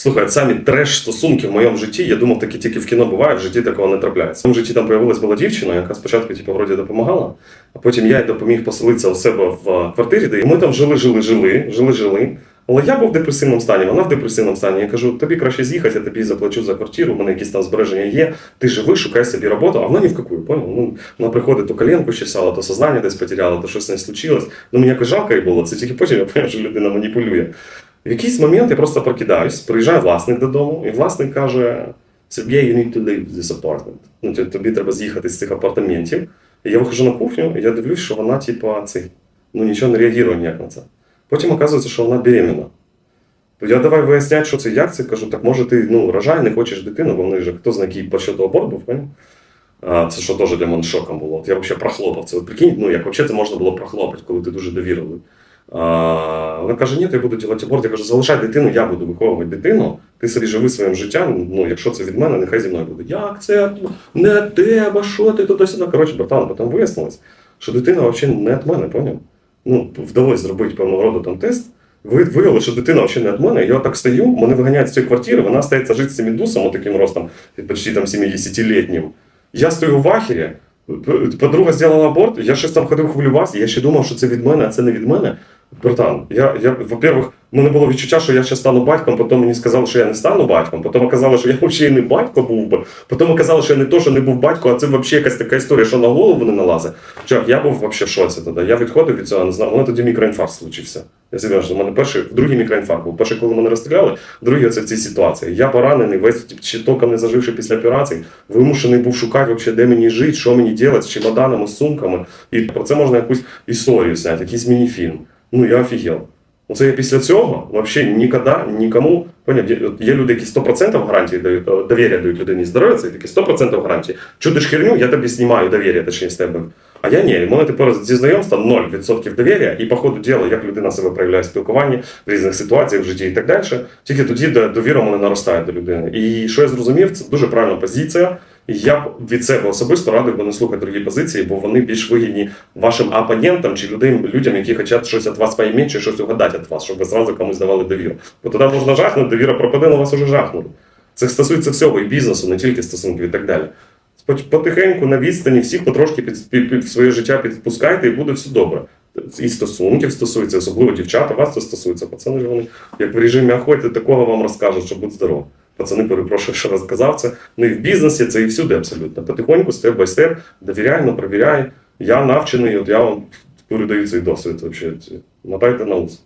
Слухай, самі треш стосунки в моєму житті, я думав, такі тільки в кіно бувають, в житті такого не трапляється. В моєму житті там появилась була дівчина, яка спочатку, типу, вроді допомагала, а потім я їй допоміг поселитися у себе в е, квартирі, де ми там жили, жили, жили, жили, жили. Але я був в депресивному стані, вона в депресивному стані. Я кажу, тобі краще з'їхати, я тобі заплачу за квартиру, у мене якісь там збереження є. Ти живи, шукай собі роботу, а вона ні в какую, поняв? Ну, вона приходить, то коленку чесала, то сознання десь потеряла, то щось не случилось. Ну мені якось жалко їй було. Це тільки потім я поняв, що людина маніпулює. В якийсь момент я просто прокидаюсь, приїжджає власник додому, і власник каже: Сергій, you need to leave this apartment. Ну, тобі- треба з'їхати з цих апартаментів. І я виходжу на кухню, і я дивлюсь, що вона, типа, цей, ну нічого не реагує ніяк на це. Потім оказується, що вона беременна. То я давай виясняти, що це як це. Кажу, так може ти ну, рожай, не хочеш дитину, бо вони вже хто знає, який по щодо аборт був. Це що теж для мене шоком було. От я взагалі прохлопав це. От прикинь, ну як взагалі це можна було прохлопати, коли ти дуже довірили. Вона каже, ні, я буду робити аборт. Я кажу, залишай дитину, я буду виховувати дитину, ти собі живи своїм життям, ну якщо це від мене, нехай зі мною буде. Як це не тебе, що ти туди сюди. Коротше, братан, потім вияснилось, що дитина взагалі не від мене, поняв? Ну, вдалося зробити певного роду там тест. Ви виявили, що дитина взагалі не від мене. Я так стою, мене виганяють з цієї квартири, вона стається жити з цим індусом, таким ростом, почти там 70-літнім. Я стою в ахері, подруга зробила аборт, я щось там ходив хвилювався, я ще думав, що це від мене, а це не від мене. Братан, я, я во-первых, мене було відчуття, що я ще стану батьком, потім мені сказали, що я не стану батьком, потім оказалося, що я взагалі не батько був би, потім оказалося, що я не то, що не був батько, а це взагалі якась така історія, що на голову не налазить. Чувак, я був взагалі в шоці тоді. Я відходив від цього, не знаю, у мене тоді мікроінфаркт случився. Я серйозно, у мене перший, другий мікроінфаркт був. Перший, коли мене розстріляли, другий оце в цій ситуації. Я поранений, весь ще током не заживши після операції, вимушений був шукати, вообще, де мені жити, що мені робити з чемоданами, з сумками. І про це можна якусь історію зняти, якийсь мініфільм. Ну я офігел. Оце я після цього взагалі ніколи нікому поняв, є- люди, які 100% гарантії дають, е, довір'я дають людині здоров'я, це такі 100% гарантії. Чудиш херню, я тобі знімаю довір'я, точніше з тебе. А я ні, у мене тепер зі знайомства 0% довір'я, і по ходу діла, як людина себе проявляє в спілкуванні в різних ситуаціях в житті і так далі. Тільки тоді довіра мене наростає до людини. І що я зрозумів, це дуже правильна позиція. Я б від себе особисто радив би не слухати другі позиції, бо вони більш вигідні вашим опонентам чи людям, людям, які хочуть щось від вас поймати, чи щось угадати від вас, щоб ви зразу комусь давали довіру. Бо тоді можна жахнути, довіра пропаде, на вас уже жахнули. Це стосується всього і бізнесу, не тільки стосунків і так далі. Потихеньку на відстані всіх потрошки під, під, під своє життя підпускайте, і буде все добре. І стосунків стосується, особливо дівчата, вас це стосується. Пацани ж вони, як в режимі охоти, такого вам розкажуть, що будь здоров. Пацани, перепрошую, що розказав це. Ну і в бізнесі це і всюди абсолютно. Потихоньку, степ бай степ, довіряй, перевіряй. Я навчений, от я вам передаю цей досвід. Взагалі. Мотайте на ус.